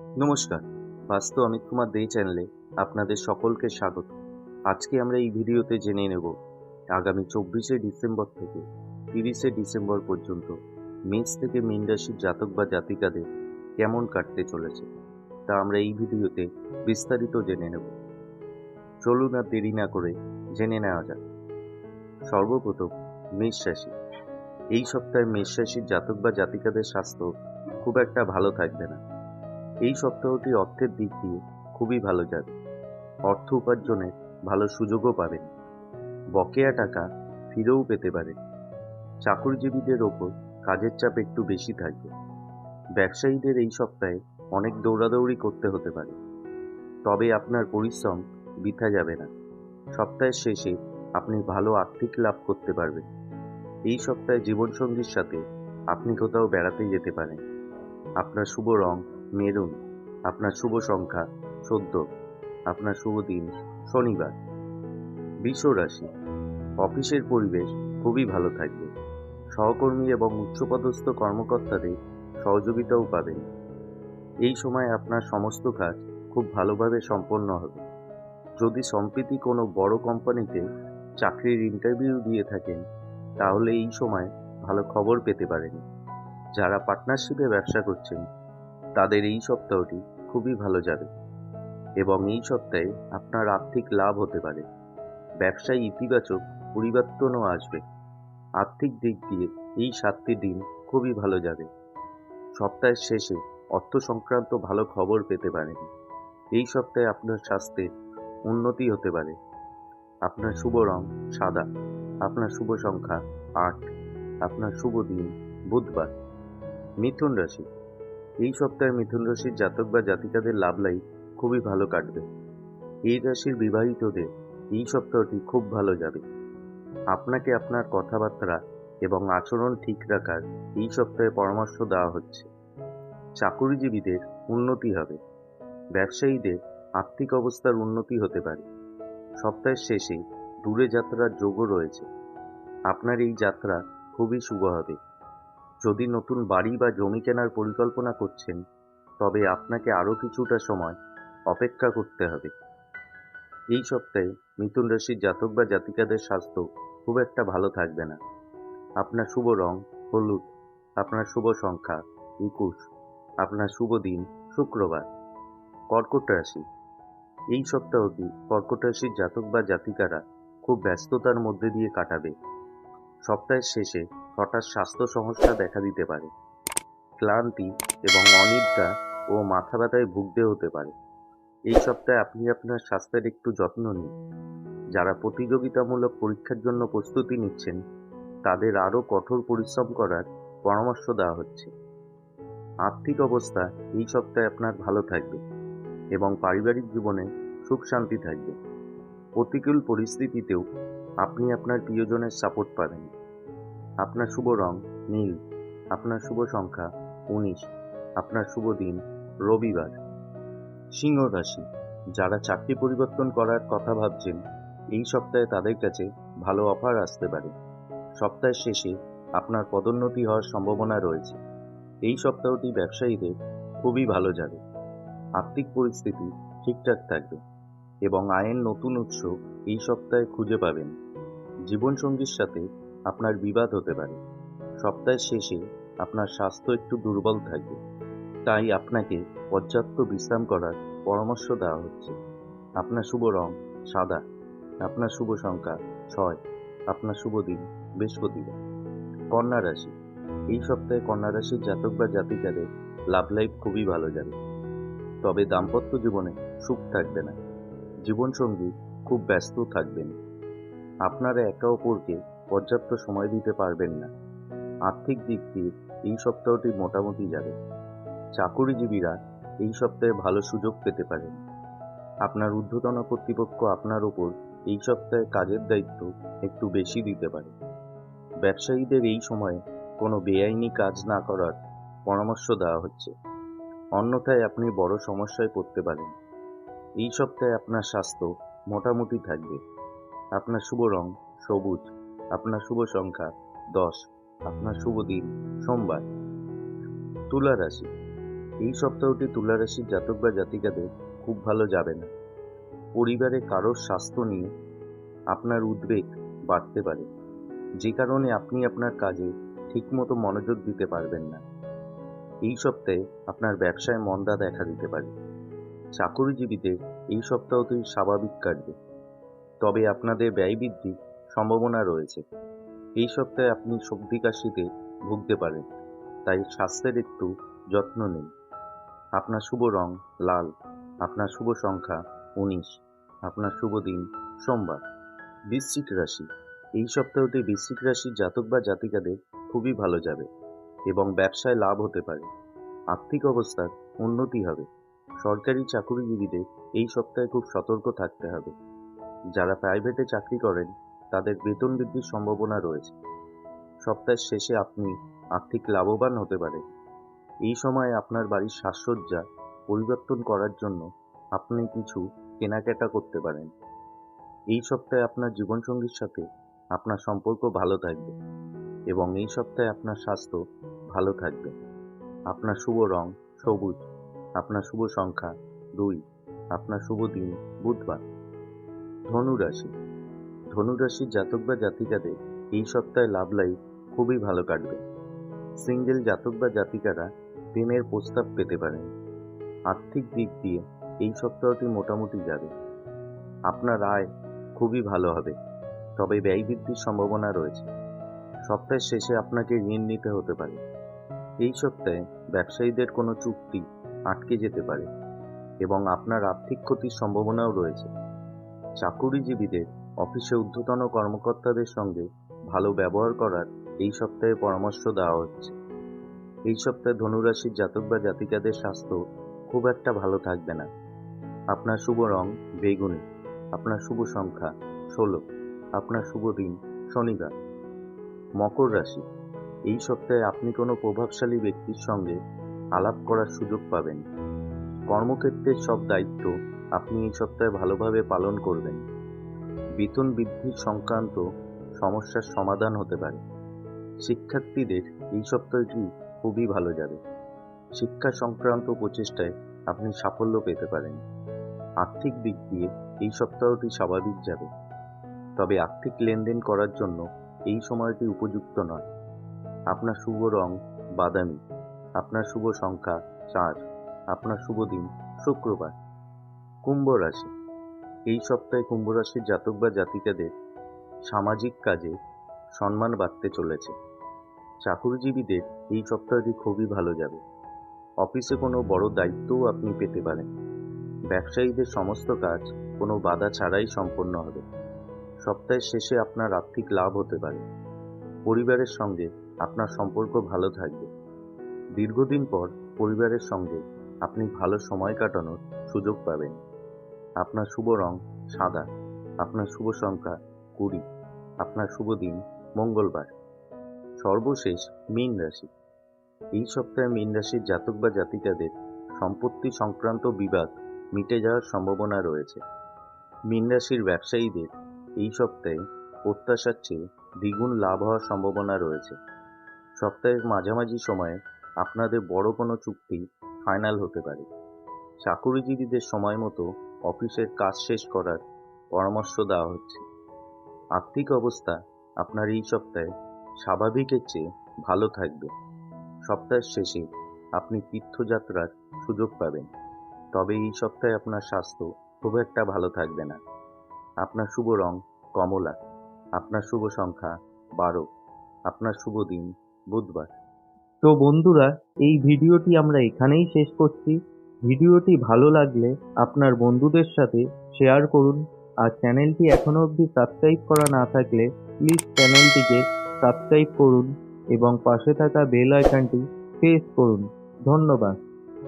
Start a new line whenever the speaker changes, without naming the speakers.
নমস্কার। বাস্তু অমিত কুমার দে চ্যানেলে আপনাদের সকলকে স্বাগত। আজকে আমরা এই ভিডিওতে জেনে নেব, আগামী চব্বিশে ডিসেম্বর থেকে তিরিশে ডিসেম্বর পর্যন্ত মেষ থেকে মীন রাশির জাতক বা জাতিকাদের কেমন কাটতে চলেছে, তা আমরা এই ভিডিওতে বিস্তারিত জেনে নেব। চলুন আর দেরি না করে জেনে নেওয়া যাক। সর্বপ্রথম মেষ রাশি। এই সপ্তাহে মেষ রাশির জাতক বা জাতিকাদের স্বাস্থ্য খুব একটা ভালো থাকবে না। এই সপ্তাহটি অর্থের দিক দিয়ে খুবই ভালো যাবে। অর্থ উপার্জনের ভালো সুযোগও পাবেন বকেয়া টাকা ফিরেও পেতে পারেন চাকরিজীবীদের ওপর কাজের চাপ একটু বেশি থাকবে। ব্যবসায়ীদের এই সপ্তাহে অনেক দৌড়াদৌড়ি করতে হতে পারে। তবে আপনার পরিশ্রম বৃথা যাবে না। সপ্তাহের শেষে আপনি ভালো আর্থিক লাভ করতে পারবেন। এই সপ্তাহে জীবনসঙ্গীর সাথে আপনি কোথাও বেড়াতে যেতে পারেন। আপনার শুভ রং মেরুন। আপনার শুভ সংখ্যা চোদ্দ। আপনার শুভ দিন শনিবার। বিশ্ব রাশি। অফিসের পরিবেশ খুবই ভালো থাকবে। সহকর্মী এবং উচ্চপদস্থ কর্মকর্তাদের সহযোগিতাও পাবেন। এই সময় আপনার সমস্ত কাজ খুব ভালোভাবে সম্পন্ন হবে। যদি সম্প্রতি কোনো বড় কোম্পানিতে চাকরির ইন্টারভিউ দিয়ে থাকেন, তাহলে এই সময় ভালো খবর পেতে পারেন। যারা পার্টনারশিপে ব্যবসা করছেন তাদের এই সপ্তাহটি খুবই ভালো যাবে এবং এই সপ্তাহে আপনার আর্থিক লাভ হতে পারে। ব্যবসায় ইতিবাচক পরিবর্তনও আসবে। আর্থিক দিক দিয়ে এই সাতটি দিন খুবই ভালো যাবে। সপ্তাহের শেষে অর্থ সংক্রান্ত ভালো খবর পেতে পারেন। এই সপ্তাহে আপনার স্বাস্থ্যের উন্নতি হতে পারে। আপনার শুভ রং সাদা, আপনার শুভ সংখ্যা আট, আপনার শুভ দিন বুধবার। মিথুন রাশি এই সপ্তাহে মিথুন রাশির জাতক বা জাতিকাদের লাভ লাইফ খুবই ভালো কাটবে। এই রাশির বিবাহিতদের এই সপ্তাহটি খুব ভালো যাবে। আপনাকে আপনার কথাবার্তা এবং আচরণ ঠিক রাখার এই সপ্তাহে পরামর্শ দেওয়া হচ্ছে। চাকুরিজীবীদের উন্নতি হবে। ব্যবসায়ীদের আর্থিক অবস্থার উন্নতি হতে পারে। সপ্তাহের শেষে দূরে যাত্রার যোগও রয়েছে। আপনার এই যাত্রা খুবই শুভ হবে। যদি নতুন বাড়ি বা জমি কেনার পরিকল্পনা করছেন, তবে আপনাকে আরও কিছুটা সময় অপেক্ষা করতে হবে। এই সপ্তাহে মিথুন রাশির জাতক বা জাতিকাদের স্বাস্থ্য খুব একটা ভালো থাকবে না। আপনার শুভ রং হলুদ, আপনার শুভ সংখ্যা একুশ, আপনার শুভ দিন শুক্রবার, কর্কট রাশি। এই সপ্তাহটি কর্কট রাশির জাতক বা জাতিকারা খুব ব্যস্ততার মধ্যে দিয়ে কাটাবে। সপ্তাহের শেষে হঠাৎ স্বাস্থ্য সমস্যা দেখা দিতে পারে। ক্লান্তি এবং অনিদ্রা ও মাথা ব্যথায় ভুগতে হতে পারে। এই সপ্তাহে আপনি আপনার স্বাস্থ্যের একটু যত্ন নিন। যারা প্রতিযোগিতামূলক পরীক্ষার জন্য প্রস্তুতি নিচ্ছেন, তাদের আরও কঠোর পরিশ্রম করার পরামর্শ দেওয়া হচ্ছে। আর্থিক অবস্থা এই সপ্তাহে আপনার ভালো থাকবে এবং পারিবারিক জীবনে সুখ শান্তি থাকবে। প্রতিকূল পরিস্থিতিতেও আপনি আপনার প্রিয়জনের সাপোর্ট পাবেন। আপনার শুভ রং নীল, আপনার শুভ সংখ্যা উনিশ, আপনার শুভ দিন রবিবার। সিংহ রাশি, যারা চাকরি পরিবর্তন করার কথা ভাবছেন, এই সপ্তাহে তাদের কাছে ভালো অফার আসতে পারে। সপ্তাহের শেষে আপনার পদোন্নতি হওয়ার সম্ভাবনা রয়েছে। এই সপ্তাহটি ব্যবসায়ীদের খুবই ভালো যাবে। আর্থিক পরিস্থিতি ঠিকঠাক থাকবে এবং আয়ের নতুন উৎস এই সপ্তাহে খুঁজে পাবেন। জীবনসঙ্গীর সাথে আপনার বিবাদ হতে পারে। সপ্তাহের শেষে আপনার স্বাস্থ্য একটু দুর্বল থাকবে। তাই আপনাকে পর্যাপ্ত বিশ্রাম করার পরামর্শ দেওয়া হচ্ছে। আপনার শুভ রং সাদা, আপনার শুভ সংখ্যা ছয়, আপনার শুভ দিন বৃহস্পতিবার। কন্যা রাশি, এই সপ্তাহে কন্যা রাশির জাতক বা জাতিকাদের লাভ লাইফ খুবই ভালো যাবে। তবে দাম্পত্য জীবনে সুখ থাকবে না। জীবনসঙ্গী খুব ব্যস্ত থাকবেন। আপনারা একে অপরকে পর্যাপ্ত সময় দিতে পারবেন না। আর্থিক দিক দিয়ে এই সপ্তাহটি মোটামুটি যাবে। চাকুরিজীবীরা এই সপ্তাহে ভালো সুযোগ পেতে পারেন। আপনার ঊর্ধ্বতন কর্তৃপক্ষ আপনার ওপর এই সপ্তাহে কাজের দায়িত্ব একটু বেশি দিতে পারে। ব্যবসায়ীদের এই সময়ে কোনো বেআইনি কাজ না করার পরামর্শ দেওয়া হচ্ছে। অন্যথায় আপনি বড় সমস্যায় পড়তে পারেন। এই সপ্তাহে আপনার স্বাস্থ্য মোটামুটি থাকবে। আপনার শুভ রং সবুজ। আপনার শুভ সংখ্যা, দশ। আপনার শুভ দিন, সোমবার। তুলা রাশি। এই সপ্তাহটি তুলা রাশির জাতক বা জাতিকাদের খুব ভালো যাবে না। পরিবারে কারোর স্বাস্থ্য নিয়ে আপনার উদ্বেগ বাড়তে পারে। যে কারণে আপনি আপনার কাজে ঠিকমতো মনোযোগ দিতে পারবেন না। এই সপ্তাহে আপনার ব্যবসায় মন্দা দেখা দিতে পারে। চাকরিজীবীদের এই সপ্তাহতেই স্বাভাবিক কাটবে। তবে আপনাদের ব্যয় বৃদ্ধির সম্ভাবনা রয়েছে। এই সপ্তাহে আপনি সর্দি কাশিতে ভুগতে পারেন, তাই স্বাস্থ্যের একটু যত্ন নিন। আপনার শুভ রং লাল, আপনার শুভ সংখ্যা উনিশ, আপনার শুভ দিন সোমবার। বৃশ্চিক রাশি, এই সপ্তাহতে বৃশ্চিক রাশির জাতক বা জাতিকাদের খুবই ভালো যাবে এবং ব্যবসায় লাভ হতে পারে। আর্থিক অবস্থার উন্নতি হবে। সরকারি চাকরিজীবীদের এই সপ্তাহে খুব সতর্ক থাকতে হবে। যারা প্রাইভেটে চাকরি করেন তাদের বেতন বৃদ্ধির সম্ভাবনা রয়েছে। সপ্তাহের শেষে আপনি আর্থিক লাভবান হতে পারেন। এই সময় আপনার বাড়ির সাজসজ্জা পরিবর্তন করার জন্য আপনি কিছু কেনাকাটা করতে পারেন। এই সপ্তাহে আপনার জীবনসঙ্গীর সাথে আপনার সম্পর্ক ভালো থাকবে এবং এই সপ্তাহে আপনার স্বাস্থ্য ভালো থাকবে। আপনার শুভ রং সবুজ, আপনার শুভ সংখ্যা দুই, আপনার শুভ দিন বুধবার। ধনু রাশি ধনু রাশির জাতক বা জাতিকাদের এই সপ্তাহে লাভ লাইফ খুবই ভালো কাটবে। সিঙ্গেল জাতক বা জাতিকারা প্রেমের প্রস্তাব পেতে পারেন। আর্থিক দিক দিয়ে এই সপ্তাহটি মোটামুটি যাবে। আপনার আয় খুবই ভালো হবে, তবে ব্যয় বৃদ্ধির সম্ভাবনা রয়েছে। সপ্তাহের শেষে আপনাকে ঋণ নিতে হতে পারে। এই সপ্তাহে ব্যবসায়ীদের কোনো চুক্তি আটকে যেতে পারে এবং আপনার আর্থিক ক্ষতির সম্ভাবনাও রয়েছে। চাকুরিজীবীদের অফিসে ঊর্ধ্বতন কর্মকর্তাদের সঙ্গে ভালো ব্যবহার করার এই সপ্তাহে পরামর্শ দেওয়া হচ্ছে। এই সপ্তাহে ধনুরাশির জাতক বা জাতিকাদের স্বাস্থ্য খুব একটা ভালো থাকবে না। আপনার শুভ রং বেগুনি, আপনার শুভ সংখ্যা ষোলো, আপনার শুভ দিন শনিবার। মকর রাশি, এই সপ্তাহে আপনি কোনো প্রভাবশালী ব্যক্তির সঙ্গে আলাপ করার সুযোগ পাবেন। কর্মক্ষেত্রের সব দায়িত্ব আপনি এই সপ্তাহে ভালোভাবে পালন করবেন। বেতন বৃদ্ধির সংক্রান্ত সমস্যার সমাধান হতে পারে। শিক্ষার্থীদের এই সপ্তাহটি খুবই ভালো যাবে। শিক্ষা সংক্রান্ত প্রচেষ্টায় আপনি সাফল্য পেতে পারেন। আর্থিক দিক দিয়ে এই সপ্তাহটি স্বাভাবিক যাবে। তবে আর্থিক লেনদেন করার জন্য এই সময়টি উপযুক্ত নয়। আপনার শুভ রং বাদামি, আপনার শুভ সংখ্যা চার, আপনার শুভ দিন শুক্রবার। কুম্ভ রাশি। এই সপ্তাহে কুম্ভ রাশির জাতক বা জাতিকাদের সামাজিক কাজে সম্মান বাড়তে চলেছে। চাকুরিজীবীদের এই সপ্তাহটি খুবই ভালো যাবে। অফিসে কোনো বড় দায়িত্বও আপনি পেতে পারেন। ব্যবসায়ীদের সমস্ত কাজ কোনো বাধা ছাড়াই সম্পন্ন হবে। সপ্তাহের শেষে আপনার আর্থিক লাভ হতে পারে। পরিবারের সঙ্গে আপনার সম্পর্ক ভালো থাকবে। দীর্ঘদিন পর পরিবারের সঙ্গে আপনি ভালো সময় কাটানোর সুযোগ পাবেন। আপনার শুভ রং সাদা, আপনার শুভ সংখ্যা কুড়ি, আপনার শুভ দিন মঙ্গলবার। সর্বশেষ মীন রাশি। এই সপ্তাহে মীন রাশির জাতক বা জাতিকাদের সম্পত্তি সংক্রান্ত বিবাদ মিটে যাওয়ার সম্ভাবনা রয়েছে। মীন রাশির ব্যবসায়ীদের এই সপ্তাহে প্রত্যাশার চেয়ে দ্বিগুণ লাভ হওয়ার সম্ভাবনা রয়েছে। সপ্তাহের মাঝামাঝি সময়ে আপনাদের বড় কোনো চুক্তি ফাইনাল হতে পারে। চাকুরিজীবীদের সময় মতো অফিসের কাজ শেষ করার পরামর্শ দেওয়া হচ্ছে। আর্থিক অবস্থা আপনার এই সপ্তাহে স্বাভাবিকের চেয়ে ভালো থাকবে। সপ্তাহের শেষে আপনি তীর্থযাত্রার সুযোগ পাবেন। তবে এই সপ্তাহে আপনার স্বাস্থ্য খুব একটা ভালো থাকবে না। আপনার শুভ রং কমলা, আপনার শুভ সংখ্যা বারো, আপনার শুভ দিন বুধবার।
তো বন্ধুরা, এই ভিডিওটি আমরা এখানেই শেষ করছি। ভিডিওটি ভালো লাগলে আপনার বন্ধুদের সাথে শেয়ার করুন আর চ্যানেলটি এখনও অবধি সাবস্ক্রাইব করা না থাকলে প্লিজ চ্যানেলটিকে সাবস্ক্রাইব করুন এবং পাশে থাকা বেল আইকনটি প্রেস করুন। ধন্যবাদ।